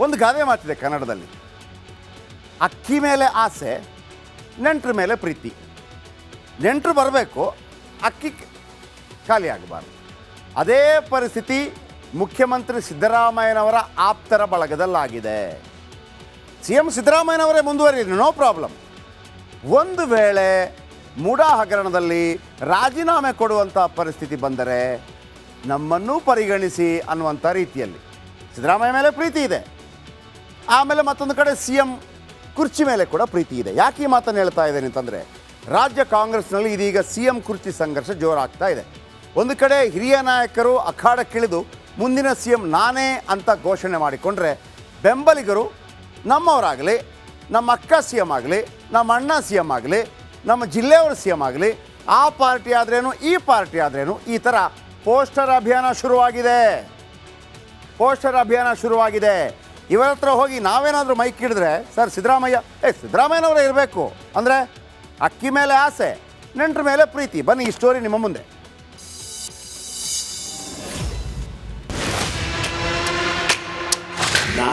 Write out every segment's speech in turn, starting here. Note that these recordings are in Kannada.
ಒಂದು ಗಾದೆ ಮಾತಿದೆ ಕನ್ನಡದಲ್ಲಿ. ಅಕ್ಕಿ ಮೇಲೆ ಆಸೆ, ನೆಂಟ್ರ ಮೇಲೆ ಪ್ರೀತಿ. ನೆಂಟರು ಬರಬೇಕು, ಅಕ್ಕಿ ಖಾಲಿ ಆಗಬಾರ್ದು. ಅದೇ ಪರಿಸ್ಥಿತಿ ಮುಖ್ಯಮಂತ್ರಿ ಸಿದ್ದರಾಮಯ್ಯನವರ ಆಪ್ತರ ಬಳಗದಲ್ಲಾಗಿದೆ. ಸಿ ಎಂ ಸಿದ್ದರಾಮಯ್ಯನವರೇ ಮುಂದುವರಿಯಿರಿ ನೋ ಪ್ರಾಬ್ಲಮ್. ಒಂದು ವೇಳೆ ಮೂಡಾ ಹಗರಣದಲ್ಲಿ ರಾಜೀನಾಮೆ ಕೊಡುವಂಥ ಪರಿಸ್ಥಿತಿ ಬಂದರೆ ನಮ್ಮನ್ನೂ ಪರಿಗಣಿಸಿ ಅನ್ನುವಂಥ ರೀತಿಯಲ್ಲಿ. ಸಿದ್ದರಾಮಯ್ಯ ಮೇಲೆ ಪ್ರೀತಿ ಇದೆ. ಆಮೇಲೆ ಮತ್ತೊಂದು ಕಡೆ ಸಿ ಎಂ ಕುರ್ಚಿ ಮೇಲೆ ಕೂಡ ಪ್ರೀತಿ ಇದೆ. ಯಾಕೆ ಈ ಮಾತನ್ನು ಹೇಳ್ತಾ ಇದ್ದೇನೆ ಅಂತಂದರೆ, ರಾಜ್ಯ ಕಾಂಗ್ರೆಸ್ನಲ್ಲಿ ಇದೀಗ ಸಿ ಎಂ ಕುರ್ಚಿ ಸಂಘರ್ಷ ಜೋರಾಗ್ತಾ ಇದೆ. ಒಂದು ಕಡೆ ಹಿರಿಯ ನಾಯಕರು ಅಖಾಡಕ್ಕಿಳಿದು ಮುಂದಿನ ಸಿ ಎಂ ನಾನೇ ಅಂತ ಘೋಷಣೆ ಮಾಡಿಕೊಂಡ್ರೆ, ಬೆಂಬಲಿಗರು ನಮ್ಮವರಾಗಲಿ, ನಮ್ಮ ಅಕ್ಕ ಸಿ ಎಂ ಆಗಲಿ, ನಮ್ಮ ಅಣ್ಣ ಸಿ ಎಂ ಆಗಲಿ, ನಮ್ಮ ಜಿಲ್ಲೆಯವರು ಸಿ ಎಂ ಆಗಲಿ, ಆ ಪಾರ್ಟಿ ಆದ್ರೇನು, ಈ ಪಾರ್ಟಿ ಆದ್ರೇನು, ಈ ಥರ ಪೋಸ್ಟರ್ ಅಭಿಯಾನ ಶುರುವಾಗಿದೆ. ಪೋಸ್ಟರ್ ಅಭಿಯಾನ ಶುರುವಾಗಿದೆ. ಇವರ ಹತ್ರ ಹೋಗಿ ನಾವೇನಾದರೂ ಮೈಕ್ ಹಿಡಿದ್ರೆ, ಸರ್, ಸಿದ್ದರಾಮಯ್ಯ, ಏ, ಸಿದ್ದರಾಮಯ್ಯನವರೇ ಇರಬೇಕು. ಅಂದರೆ, ಅಕ್ಕಿ ಮೇಲೆ ಆಸೆ, ನೆಂಟ್ರ ಮೇಲೆ ಪ್ರೀತಿ. ಬನ್ನಿ ಈ ಸ್ಟೋರಿ ನಿಮ್ಮ ಮುಂದೆ.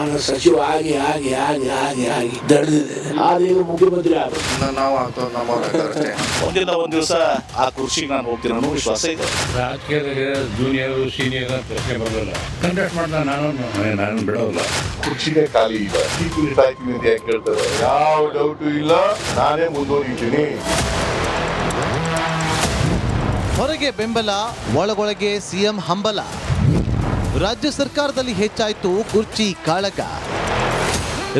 ನಾನು ಸಚಿವ ಆಗಿ ಆಗಿ ಆಗಿ ಆಗಿ ಆಗಿ ದಡ್ದಿದೆ. ಆದೀಗ ಮುಖ್ಯಮಂತ್ರಿ ಆಗ ನಾವು ಆಗ್ತದೆ ಒಂದಿನ ಒಂದ್ ದಿವಸ ಆ ಕೃಷಿಗೆ ನಾನು ಹೋಗ್ತೀನಿ ಅನ್ನೋ ವಿಶ್ವಾಸ ಇದೆ. ರಾಜಕೀಯದಾಗ ಜೂನಿಯರ್ ಸೀನಿಯರ್ ಅಂತ ಪ್ರಶ್ನೆ ಬರಲ್ಲ ಕಂಡಕ್ಟ್ ಮಾಡ್ದ ನಾನು ನಾನು ಬಿಡೋಲ್ಲ ಕೃಷಿಗೆ ಖಾಲಿ ಇಲ್ಲ. ಯಾಕೆ ಕೇಳ್ತಾರೆ? ಯಾವ ಡೌಟು ಇಲ್ಲ. ನಾನೇ ಮುಂದುವರಿತೀನಿ ಹೊರಗೆ ಬೆಂಬಲ ಒಳಗೊಳಗೆ ಸಿಎಂ ಹಂಬಲ. ರಾಜ್ಯ ಸರ್ಕಾರದಲ್ಲಿ ಹೆಚ್ಚಾಯಿತು ಕುರ್ಚಿ ಕಾಳಗ.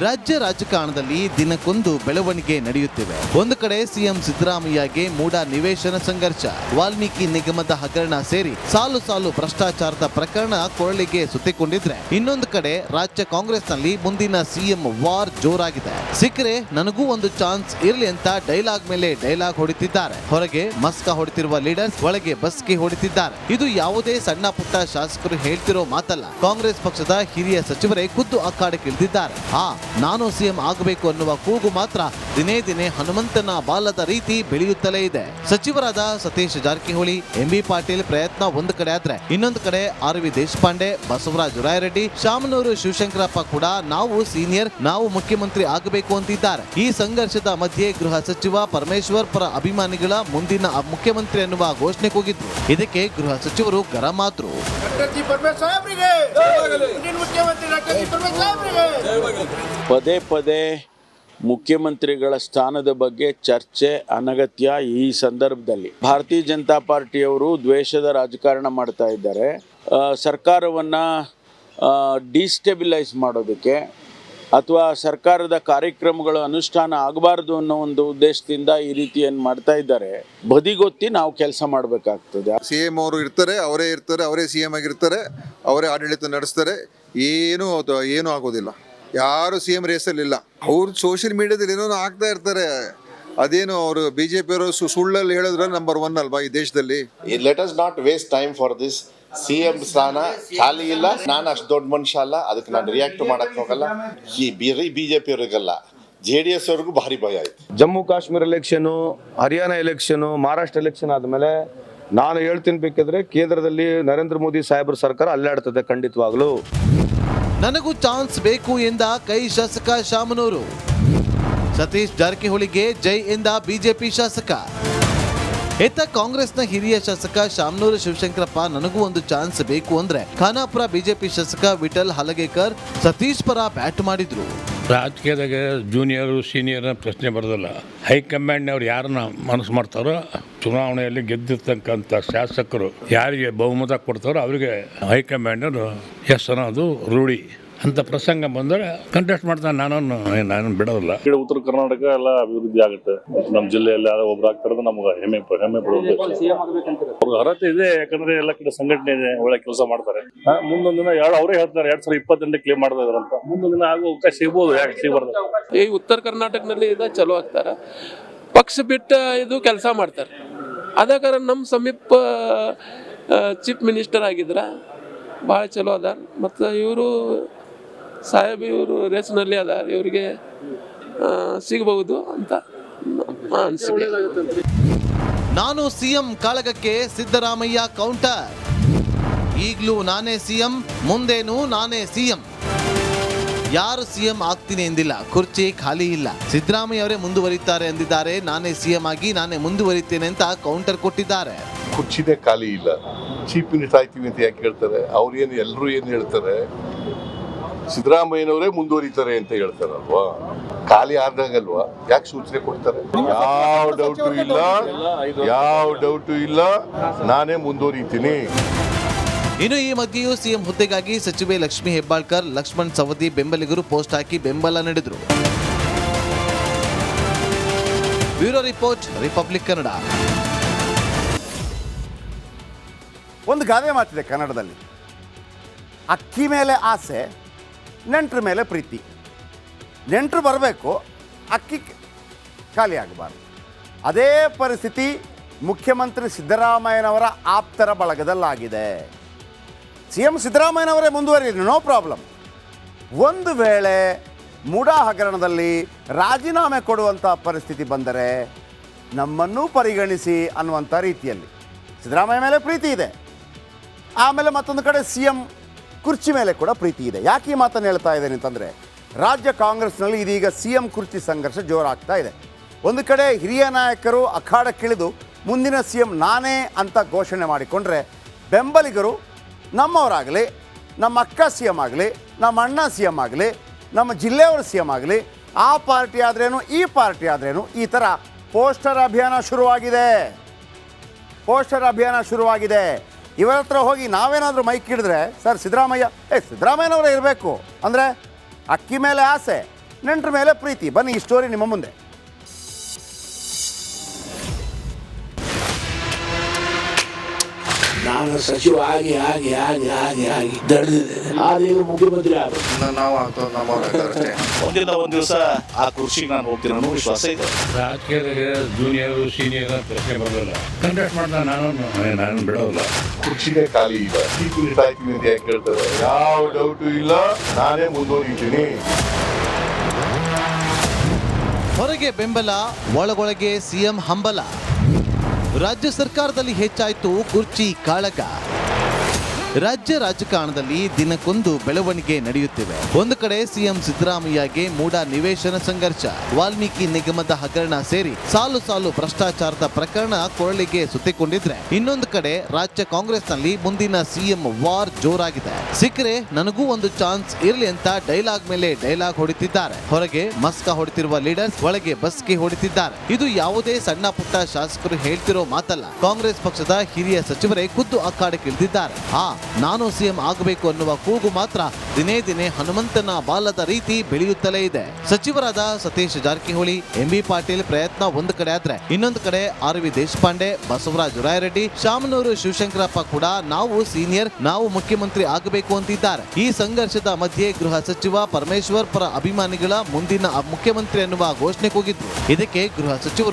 ರಾಜ್ಯ ರಾಜಕಾರಣದಲ್ಲಿ ದಿನಕ್ಕೊಂದು ಬೆಳವಣಿಗೆ ನಡೆಯುತ್ತಿವೆ. ಒಂದು ಕಡೆ ಸಿಎಂ ಸಿದ್ದರಾಮಯ್ಯಗೆ ಮೂಡ ನಿವೇಶನ ಸಂಘರ್ಷ, ವಾಲ್ಮೀಕಿ ನಿಗಮದ ಹಗರಣ ಸೇರಿ ಸಾಲು ಸಾಲು ಭ್ರಷ್ಟಾಚಾರದ ಪ್ರಕರಣ ಕೊರಳಿಗೆ ಸುತ್ತಿಕೊಂಡಿದ್ರೆ, ಇನ್ನೊಂದು ಕಡೆ ರಾಜ್ಯ ಕಾಂಗ್ರೆಸ್ನಲ್ಲಿ ಮುಂದಿನ ಸಿಎಂ ವಾರ್ ಜೋರಾಗಿದೆ. ಸಿಕ್ಕರೆ ನನಗೂ ಒಂದು ಚಾನ್ಸ್ ಇರಲಿ ಅಂತ ಡೈಲಾಗ್ ಮೇಲೆ ಡೈಲಾಗ್ ಹೊಡಿತಿದ್ದಾರೆ. ಹೊರಗೆ ಮಸ್ಕ ಹೊಡಿತಿರುವ ಲೀಡರ್ಸ್ ಒಳಗೆ ಬಸ್ಗೆ ಹೊಡಿತಿದ್ದಾರೆ. ಇದು ಯಾವುದೇ ಸಣ್ಣ ಪುಟ್ಟ ಶಾಸಕರು ಹೇಳ್ತಿರೋ ಮಾತಲ್ಲ. ಕಾಂಗ್ರೆಸ್ ಪಕ್ಷದ ಹಿರಿಯ ಸಚಿವರೇ ಖುದ್ದು ಅಖಾಡಕ್ಕಿಳಿದಿದ್ದಾರೆ. ಹಾ ನಾನು ಸಿಎಂ ಆಗಬೇಕು ಅನ್ನುವ ಕೂಗು ಮಾತ್ರ ದಿನೇ ದಿನೇ ಹನುಮಂತನ ಬಾಲದ ರೀತಿ ಬೆಳೆಯುತ್ತಲೇ ಇದೆ. ಸಚಿವರಾದ ಸತೀಶ್ ಜಾರಕಿಹೊಳಿ ಎಂಬಿ ಪಾಟೀಲ್ ಪ್ರಯತ್ನ ಒಂದು ಕಡೆ ಆದ್ರೆ ಇನ್ನೊಂದು ಕಡೆ ಆರ್ ವಿ ದೇಶಪಾಂಡೆ ಬಸವರಾಜ ರಾಯರೆಡ್ಡಿ ಶಾಮನೂರು ಶಿವಶಂಕರಪ್ಪ ಕೂಡ ನಾವು ಸೀನಿಯರ್ ನಾವು ಮುಖ್ಯಮಂತ್ರಿ ಆಗಬೇಕು ಅಂತಿದ್ದಾರೆ. ಈ ಸಂಘರ್ಷದ ಮಧ್ಯೆ ಗೃಹ ಸಚಿವ ಪರಮೇಶ್ವರ್ ಪರ ಅಭಿಮಾನಿಗಳ ಮುಂದಿನ ಮುಖ್ಯಮಂತ್ರಿ ಅನ್ನುವ ಘೋಷಣೆ ಕೂಗಿದ್ರು. ಇದಕ್ಕೆ ಗೃಹ ಸಚಿವರು ಗರಂ ಆದ್ರು. ಪದೇ ಪದೇ ಮುಖ್ಯಮಂತ್ರಿಗಳ ಸ್ಥಾನದ ಬಗ್ಗೆ ಚರ್ಚೆ ಅನಗತ್ಯ ಈ ಸಂದರ್ಭದಲ್ಲಿ. ಭಾರತೀಯ ಜನತಾ ಪಾರ್ಟಿಯವರು ದ್ವೇಷದ ರಾಜಕಾರಣ ಮಾಡ್ತಾ ಇದ್ದಾರೆ. ಸರ್ಕಾರವನ್ನು ಡಿಸ್ಟೆಬಿಲೈಸ್ ಮಾಡೋದಕ್ಕೆ ಅಥವಾ ಸರ್ಕಾರದ ಕಾರ್ಯಕ್ರಮಗಳು ಅನುಷ್ಠಾನ ಆಗಬಾರ್ದು ಅನ್ನೋ ಒಂದು ಉದ್ದೇಶದಿಂದ ಈ ರೀತಿ ಏನು ಮಾಡ್ತಾ ಇದ್ದಾರೆ. ಬದಿಗೊತ್ತಿ ನಾವು ಕೆಲಸ ಮಾಡಬೇಕಾಗ್ತದೆ. ಸಿ ಎಂ ಅವರು ಇರ್ತಾರೆ, ಅವರೇ ಇರ್ತಾರೆ, ಅವರೇ ಸಿ ಎಂ ಆಗಿರ್ತಾರೆ, ಅವರೇ ಆಡಳಿತ ನಡೆಸ್ತಾರೆ, ಏನು ಏನೂ ಆಗೋದಿಲ್ಲ. ಯಾರು ಸಿ ಎಂ ರೇಸಲ್ಲಿಲ್ಲ. ಅವ್ರು ಸೋಷಿಯಲ್ ಮೀಡಿಯಾದಲ್ಲಿ ಏನೋ ಆಗ್ತಾ ಇರ್ತಾರೆ. ಅದೇನು ಅವರು ಬಿ ಜೆ ಪಿಯವರು ಸುಳ್ಳಲ್ಲಿ ಹೇಳಿದ್ರೆ ನಂಬರ್ ಒನ್ ಅಲ್ವಾ ಈ ದೇಶದಲ್ಲಿ? Let us not waste time for this C M ಸ್ಥಾನ ಖಾಲಿ ಇಲ್ಲ. ನಾನು ಅಷ್ಟು ದೊಡ್ಡ ಮನುಷ್ಯ ಅಲ್ಲ. ಅದಕ್ಕೆ ನಾನು ರಿಯಾಕ್ಟ್ ಮಾಡಕ್ ಹೋಗಲ್ಲ. ಈ ಬರೀ ಬಿಜೆಪಿ ಅವ್ರಿಗಲ್ಲ. ಜೆ ಡಿ ಎಸ್ ಅವ್ರಿಗೂ ಭಾರಿ ಭಯ ಆಯ್ತು. Jammu Kashmir election Haryana election Maharashtra election ಆದಮೇಲೆ ನಾನು ಹೇಳ್ತೀನಿ ಬೇಕಿದ್ರೆ ಕೇಂದ್ರದಲ್ಲಿ ನರೇಂದ್ರ ಮೋದಿ ಸಾಹೇಬ್ರ ಸರ್ಕಾರ ಅಲ್ಲಾಡ್ತದೆ ಖಂಡಿತವಾಗ್ಲೂ. ನನಗೂ ಚಾನ್ಸ್ ಬೇಕು ಎಂದ ಕೈ ಶಾಸಕ ಶಾಮನೂರು. ಸತೀಶ್ ಜಾರಕಿಹೊಳಿಗೆ ಜೈ ಎಂದ ಬಿಜೆಪಿ ಶಾಸಕ. ಎತ್ತ ಕಾಂಗ್ರೆಸ್ನ ಹಿರಿಯ ಶಾಸಕ ಶಾಮನೂರು ಶಿವಶಂಕರಪ್ಪ, ನನಗೂ ಒಂದು ಚಾನ್ಸ್ ಬೇಕು ಅಂದ್ರೆ ಖಾನಾಪುರ ಬಿಜೆಪಿ ಶಾಸಕ ವಿಠಲ್ ಹಲಗೇಕರ್ ಸತೀಶ್ ಪರ ಬ್ಯಾಟ್ ಮಾಡಿದ್ರು. ರಾಜಕೀಯದಾಗ ಜೂನಿಯರು ಸೀನಿಯರ್ನ ಪ್ರಶ್ನೆ ಬರೋದಿಲ್ಲ. ಹೈಕಮಾಂಡ್ನವ್ರು ಯಾರನ್ನ ಮನಸ್ಸು ಮಾಡ್ತಾರೋ, ಚುನಾವಣೆಯಲ್ಲಿ ಗೆದ್ದಿರ್ತಕ್ಕಂಥ ಶಾಸಕರು ಯಾರಿಗೆ ಬಹುಮತ ಕೊಡ್ತಾರೋ ಅವರಿಗೆ ಹೈಕಮಾಂಡ್ನವರು ಎಸ್ ಅನ್ನೋದು ರೂಢಿ. ಅಂತ ಪ್ರಸಂಗ ಬಂದರೆ ಕಂಟೆಸ್ಟ್ ಮಾಡ್ತಾನೆ ನಾನು ನಾನು ಬಿಡೋದಿಲ್ಲ. ಈ ಕಡೆ ಉತ್ತರ ಕರ್ನಾಟಕ ಎಲ್ಲ ಅಭಿವೃದ್ಧಿ ಆಗುತ್ತೆ. ನಮ್ಮ ಜಿಲ್ಲೆಯಲ್ಲಿ ಯಾರೋ ಒಬ್ರು ಆಗ್ತಾರದು ನಮ್ಗೆ ಹೆಮ್ಮೆ ಹೆಮ್ಮೆ ಪಡೋದು ಅವ್ರಿಗೆ ಅರ್ಹತೆ ಇದೆ ಯಾಕಂದ್ರೆ ಎಲ್ಲ ಕಡೆ ಸಂಘಟನೆ ಇದೆ ಒಳ್ಳೆ ಕೆಲಸ ಮಾಡ್ತಾರೆ. ಮುಂದೊಂದು ದಿನ ಎರಡು ಅವರೇ ಹೇಳ್ತಾರೆ ಎರಡ್ ಸಾವಿರದ ಇಪ್ಪತ್ತೆಂಟು ಕ್ಲೇಮ್ ಮಾಡ್ತಾ ಇದಾರೆ ಅಂತ. ಮುಂದೊಂದ್ ದಿನ ಆಗೋ ಅವಕಾಶ ಸಿಗ್ಬೋದು ಯಾಕೆ ಸಿಗಬಾರ್ದು? ಈ ಉತ್ತರ ಕರ್ನಾಟಕದಲ್ಲಿ ಇದ ಚಲೋ ಆಗ್ತಾರ. ಪಕ್ಷ ಬಿಟ್ಟ ಇದು ಕೆಲಸ ಮಾಡ್ತಾರೆ. ಅದ ಕಾರಣ ನಮ್ಮ ಸಮೀಪ ಚೀಫ್ ಮಿನಿಸ್ಟರ್ ಆಗಿದ್ರ ಭಾಳ ಚಲೋ ಅದ ಮತ್ತು ಇವರು ಸಾಹೇಬ್ ಇವರು ರೇಸ್ನಲ್ಲಿ ಅದ ಇವರಿಗೆ ಸಿಗಬಹುದು ಅಂತ ನಾನು ಅನಿಸಿಕೆ. ನಾನು ಸಿಎಂ ಕಾಳಗಕ್ಕೆ ಸಿದ್ದರಾಮಯ್ಯ ಕೌಂಟರ್ ಈಗಲೂ ನಾನೇ ಸಿಎಂ ಮುಂದೇನು ನಾನೇ ಸಿಎಂ. ಯಾರು ಸಿಎಂ ಆಗ್ತೀನಿ ಎಂದಿಲ್ಲ ಕುರ್ಚಿ ಖಾಲಿ ಇಲ್ಲ. ಸಿದ್ದರಾಮಯ್ಯ ಅವರೇ ಮುಂದುವರಿತಾರೆ ಎಂದಿದ್ದಾರೆ ನಾನೇ ಸಿಎಂ ಆಗಿ ನಾನೇ ಮುಂದುವರಿತೇನೆ ಅಂತ ಕೌಂಟರ್ ಕೊಟ್ಟಿದ್ದಾರೆ. ಕುರ್ಚಿದೆ ಖಾಲಿ ಇಲ್ಲ. ಚೀಫ್ ಮಿನಿಸ್ಟರ್ ಆಯ್ತೀವಿ ಅಂತ ಯಾಕೆ ಹೇಳ್ತಾರೆ? ಅವ್ರು ಏನು ಎಲ್ಲರೂ ಏನು ಹೇಳ್ತಾರೆ? ಸಿದ್ದರಾಮಯ್ಯನವರೇ ಮುಂದುವರಿತಾರೆ ಅಂತ ಹೇಳ್ತಾರಲ್ವಾ? ಖಾಲಿ ಆದಾಗಲ್ವಾ? ಯಾಕೆ ಸೂಚನೆ ಕೊಡ್ತಾರೆ? ಯಾವ ಡೌಟು ಇಲ್ಲ. ಯಾವ ಡೌಟು ಇಲ್ಲ. ನಾನೇ ಮುಂದುವರಿತೀನಿ. ಇನ್ನು ಈ ಮಧ್ಯೆಯೂ ಸಿಎಂ ಹುದ್ದೆಗಾಗಿ ಸಚಿವೆ ಲಕ್ಷ್ಮಿ ಹೆಬ್ಬಾಳ್ಕರ್ ಲಕ್ಷ್ಮಣ್ ಸವದಿ ಬೆಂಬಲಿಗರು ಪೋಸ್ಟ್ ಹಾಕಿ ಬೆಂಬಲ ನೀಡಿದರು. Bureau report Republic Kannada. ಒಂದು ಗಾದೆ ಮಾತಿದೆ ಕನ್ನಡದಲ್ಲಿ. ಅಕ್ಕಿ ಮೇಲೆ ಆಸೆ ನೆಂಟ್ರ ಮೇಲೆ ಪ್ರೀತಿ. ನೆಂಟರು ಬರಬೇಕು, ಅಕ್ಕಿ ಖಾಲಿ ಆಗಬಾರ್ದು. ಅದೇ ಪರಿಸ್ಥಿತಿ ಮುಖ್ಯಮಂತ್ರಿ ಸಿದ್ದರಾಮಯ್ಯನವರ ಆಪ್ತರ ಬಳಗದಲ್ಲಾಗಿದೆ. ಸಿ ಎಂ ಸಿದ್ದರಾಮಯ್ಯನವರೇ ಮುಂದುವರಿಯಲಿ, ನೋ ಪ್ರಾಬ್ಲಮ್. ಒಂದು ವೇಳೆ ಮೂಡಾ ಹಗರಣದಲ್ಲಿ ರಾಜೀನಾಮೆ ಕೊಡುವಂಥ ಪರಿಸ್ಥಿತಿ ಬಂದರೆ ನಮ್ಮನ್ನೂ ಪರಿಗಣಿಸಿ ಅನ್ನುವಂಥ ರೀತಿಯಲ್ಲಿ ಸಿದ್ದರಾಮಯ್ಯ ಮೇಲೆ ಪ್ರೀತಿ ಇದೆ. ಆಮೇಲೆ ಮತ್ತೊಂದು ಕಡೆ ಸಿ ಎಂ ಕುರ್ಚಿ ಮೇಲೆ ಕೂಡ ಪ್ರೀತಿ ಇದೆ. ಯಾಕೆ ಈ ಮಾತನ್ನು ಹೇಳ್ತಾ ಇದ್ದೇನೆ ಅಂತಂದರೆ, ರಾಜ್ಯ ಕಾಂಗ್ರೆಸ್ನಲ್ಲಿ ಇದೀಗ ಸಿ ಎಂ ಕುರ್ಚಿ ಸಂಘರ್ಷ ಜೋರಾಗ್ತಾ ಇದೆ. ಒಂದು ಕಡೆ ಹಿರಿಯ ನಾಯಕರು ಅಖಾಡಕ್ಕಿಳಿದು ಮುಂದಿನ ಸಿ ಎಂ ನಾನೇ ಅಂತ ಘೋಷಣೆ ಮಾಡಿಕೊಂಡ್ರೆ, ಬೆಂಬಲಿಗರು ನಮ್ಮವರಾಗಲಿ, ನಮ್ಮ ಅಕ್ಕ ಸಿ ಎಂ ಆಗಲಿ, ನಮ್ಮ ಅಣ್ಣ ಸಿ ಎಂ ಆಗಲಿ, ನಮ್ಮ ಜಿಲ್ಲೆಯವರ ಸಿ ಎಂ ಆಗಲಿ, ಆ ಪಾರ್ಟಿ ಆದ್ರೇನು, ಈ ಪಾರ್ಟಿ ಆದ್ರೇನು, ಈ ಥರ ಪೋಸ್ಟರ್ ಅಭಿಯಾನ ಶುರುವಾಗಿದೆ. ಪೋಸ್ಟರ್ ಅಭಿಯಾನ ಶುರುವಾಗಿದೆ. ಇವರ ಹತ್ರ ಹೋಗಿ ನಾವೇನಾದರೂ ಮೈಕ್ ಹಿಡಿದ್ರೆ, ಸರ್, ಸಿದ್ದರಾಮಯ್ಯ, ಏ, ಸಿದ್ದರಾಮಯ್ಯನವರೇ ಇರಬೇಕು. ಅಂದರೆ, ಅಕ್ಕಿ ಮೇಲೆ ಆಸೆ, ನೆಂಟ್ರ ಮೇಲೆ ಪ್ರೀತಿ. ಬನ್ನಿ ಈ ಸ್ಟೋರಿ ನಿಮ್ಮ ಮುಂದೆ. ನಾನು ಸಚಿವ ಆಗಿ ಆಗಿ ಆಗಿ ಆಗಿ ಆಗಿ ದಡ್ದಿದೆ. ಆದೀಗ ಮುಖ್ಯಮಂತ್ರಿ ಆಗ ನಾವು ಆಗ್ತದೆ ನಮ್ಮವ್ರು ಒಂದಿನ ಒಂದ್ ದಿವಸ ಆ ಕೃಷಿಗೆ ನಾನು ಹೋಗ್ತೀನಿ ಅನ್ನೋ ವಿಶ್ವಾಸ ಇದೆ. ರಾಜಕೀಯದಾಗ ಜೂನಿಯರ್ ಸೀನಿಯರ್ ಪ್ರಶ್ನೆ ಬರೋಲ್ಲ ಕಂಡಕ್ಟ್ ಮಾಡ್ದ ನಾನು ನಾನು ಬಿಡೋಲ್ಲ. ಕೃಷಿಗೆ ಖಾಲಿ ಇಲ್ಲ. ಅಂತ ಯಾಕೆ ಹೇಳ್ತಾರೆ ಯಾವ ಡೌಟು ಇಲ್ಲ. ನಾನೇ ಮುಂದುವರಿತೀನಿ ಹೊರಗೆ ಬೆಂಬಲ ಒಳಗೊಳಗೆ ಸಿಎಂ ಹಂಬಲ. ರಾಜ್ಯ ಸರ್ಕಾರದಲ್ಲಿ ಹೆಚ್ಚಾಯಿತು ಕುರ್ಚಿ ಕಾಳಗ. ರಾಜ್ಯ ರಾಜಕಾರಣದಲ್ಲಿ ದಿನಕ್ಕೊಂದು ಬೆಳವಣಿಗೆ ನಡೆಯುತ್ತಿವೆ. ಒಂದು ಕಡೆ ಸಿಎಂ ಸಿದ್ದರಾಮಯ್ಯಗೆ ಮೂಡ ನಿವೇಶನ ಸಂಘರ್ಷ, ವಾಲ್ಮೀಕಿ ನಿಗಮದ ಹಗರಣ ಸೇರಿ ಸಾಲು ಸಾಲು ಭ್ರಷ್ಟಾಚಾರದ ಪ್ರಕರಣ ಕೊರಳಿಗೆ ಸುತ್ತಿಕೊಂಡಿದ್ರೆ, ಇನ್ನೊಂದು ಕಡೆ ರಾಜ್ಯ ಕಾಂಗ್ರೆಸ್ನಲ್ಲಿ ಮುಂದಿನ ಸಿಎಂ ವಾರ್ ಜೋರಾಗಿದೆ. ಸಿಕ್ಕರೆ ನನಗೂ ಒಂದು ಚಾನ್ಸ್ ಇರಲಿ ಅಂತ ಡೈಲಾಗ್ ಮೇಲೆ ಡೈಲಾಗ್ ಹೊಡಿತಿದ್ದಾರೆ. ಹೊರಗೆ ಮಸ್ಕ ಹೊಡಿತಿರುವ ಲೀಡರ್ಸ್ ಒಳಗೆ ಬಸ್ಗೆ ಹೊಡಿತಿದ್ದಾರೆ. ಇದು ಯಾವುದೇ ಸಣ್ಣ ಪುಟ್ಟ ಶಾಸಕರು ಹೇಳ್ತಿರೋ ಮಾತಲ್ಲ. ಕಾಂಗ್ರೆಸ್ ಪಕ್ಷದ ಹಿರಿಯ ಸಚಿವರೇ ಖುದ್ದು ಅಖಾಡಕ್ಕಿಳಿದಿದ್ದಾರೆ. ಆ ನಾನು ಸಿಎಂ ಆಗಬೇಕು ಅನ್ನುವ ಕೂಗು ಮಾತ್ರ ದಿನೇ ದಿನೇ ಹನುಮಂತನ ಬಾಲದ ರೀತಿ ಬೆಳೆಯುತ್ತಲೇ ಇದೆ. ಸಚಿವರಾದ ಸತೀಶ್ ಜಾರಕಿಹೊಳಿ ಎಂಬಿ ಪಾಟೀಲ್ ಪ್ರಯತ್ನ ಒಂದು ಕಡೆ ಆದ್ರೆ ಇನ್ನೊಂದು ಕಡೆ ಆರ್ ವಿ ದೇಶಪಾಂಡೆ, ಬಸವರಾಜ ರಾಯರೆಡ್ಡಿ, ಶಾಮನೂರು ಶಿವಶಂಕರಪ್ಪ ಕೂಡ ನಾವು ಸೀನಿಯರ್, ನಾವು ಮುಖ್ಯಮಂತ್ರಿ ಆಗಬೇಕು ಅಂತಿದ್ದಾರೆ. ಈ ಸಂಘರ್ಷದ ಮಧ್ಯೆ ಗೃಹ ಸಚಿವ ಪರಮೇಶ್ವರ್ ಪರ ಅಭಿಮಾನಿಗಳ ಮುಂದಿನ ಮುಖ್ಯಮಂತ್ರಿ ಅನ್ನುವ ಘೋಷಣೆ ಕೂಗಿದ್ರು. ಇದಕ್ಕೆ ಗೃಹ ಸಚಿವರು